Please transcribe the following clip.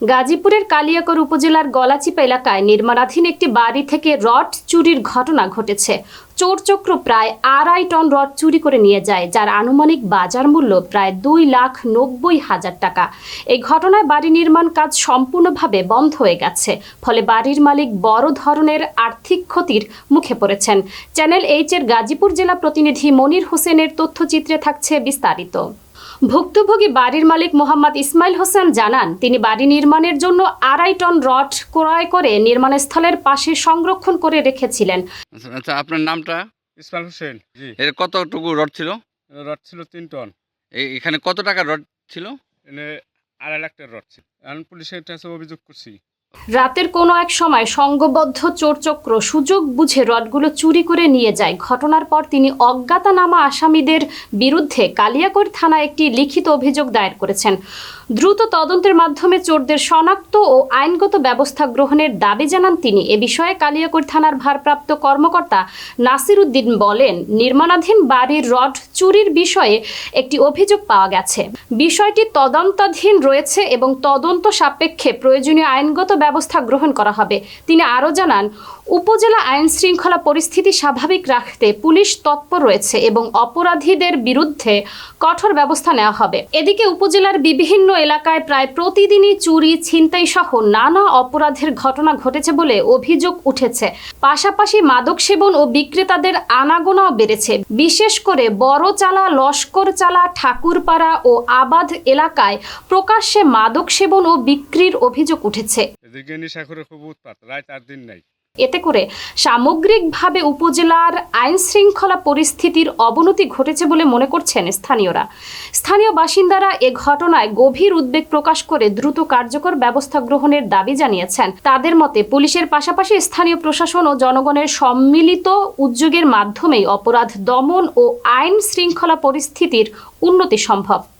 গাজীপুরের কালিয়াকর উপজেলার গলাচিপা এলাকায় নির্মাণাধীন একটি বাড়ি থেকে রড চুরির ঘটনা ঘটেছে। চোরচক্র প্রায় আড়াই টন রড চুরি করে নিয়ে যায়, যার আনুমানিক বাজার মূল্য প্রায় দুই লাখ নব্বই হাজার টাকা। এই ঘটনায় বাড়ি নির্মাণ কাজ সম্পূর্ণভাবে বন্ধ হয়ে গেছে, ফলে বাড়ির মালিক বড় ধরনের আর্থিক ক্ষতির মুখে পড়েছেন। চ্যানেল এইচ এর গাজীপুর জেলা প্রতিনিধি মনির হোসেনের তথ্যচিত্রে থাকছে বিস্তারিত। ভুক্তভোগী বাড়ির মালিক মোহাম্মদ ইসমাইল হোসেন জানান তিনি বাড়ি নির্মাণের জন্য আড়াই টন রড ক্রয় করে নির্মাণস্থলের পাশে সংরক্ষণ করে রেখেছিলেন। আচ্ছা আপনার নামটা? ইসমাইল হোসেন জি। এর কতটুকু রড ছিল? রড ছিল তিন টন। এই- এখানে কত টাকা রড ছিল? এনে আড়াই লাখ টাকার রড ছিল। এখন পুলিশের কাছে অভিযোগ করছি। রাতের কোনো এক সময় সংঘবদ্ধ চোরচক্র সুযোগ বুঝে রডগুলো চুরি করে নিয়ে যায়। ঘটনার পর তিনি অজ্ঞাতনামা আসামিদের বিরুদ্ধে কালিয়াকৈর থানায় একটি লিখিত অভিযোগ দায়ের করেছেন। দ্রুত তদন্তের মাধ্যমে চোরদের শনাক্ত ও আইনগত ব্যবস্থা গ্রহণের দাবি জানান তিনি। এ বিষয়ে কালিয়াকৈর থানার ভারপ্রাপ্ত কর্মকর্তা নাসির উদ্দিন বলেন, নির্মাণাধীন বাড়ির রড চুরির বিষয়ে একটি অভিযোগ পাওয়া গেছে। বিষয়টি তদন্তাধীন রয়েছে এবং তদন্ত সাপেক্ষে প্রয়োজনীয় আইনগত ব্যবস্থা গ্রহণ করা হবে। তিনি আরও জানান, উপজেলা আইন শৃঙ্খলা পরিস্থিতি স্বাভাবিক রাখতে পুলিশ তৎপর রয়েছে এবং অপরাধীদের বিরুদ্ধে কঠোর ব্যবস্থা নেওয়া হবে। এদিকে উপজেলার বিভিন্ন এলাকায় প্রায় প্রতিদিনই চুরি ছিনতাই সহ নানা অপরাধের ঘটনা ঘটেছে বলে অভিযোগ উঠেছে। পাশাপাশি মাদক সেবন ও বিক্রেতাদের আনাগোনাও বেড়েছে। বিশেষ করে বড় চালা লস্কর চালা ঠাকুরপাড়া ও আবাদ এলাকায় প্রকাশ্যে মাদক সেবন ও বিক্রির অভিযোগ উঠেছে। নিশাখরে খুব দিন নাই। এতে করে সামগ্রিকভাবে উপজেলার আইন শৃঙ্খলা পরিস্থিতির অবনতি ঘটেছে বলে মনে করছেন স্থানীয়রা। স্থানীয় বাসিন্দারা এ ঘটনায় গভীর উদ্বেগ প্রকাশ করে দ্রুত কার্যকর ব্যবস্থা গ্রহণের দাবি জানিয়েছেন। তাদের মতে, পুলিশের পাশাপাশি স্থানীয় প্রশাসন ও জনগণের সম্মিলিত উদ্যোগের মাধ্যমেই অপরাধ দমন ও আইন শৃঙ্খলা পরিস্থিতির উন্নতি সম্ভব।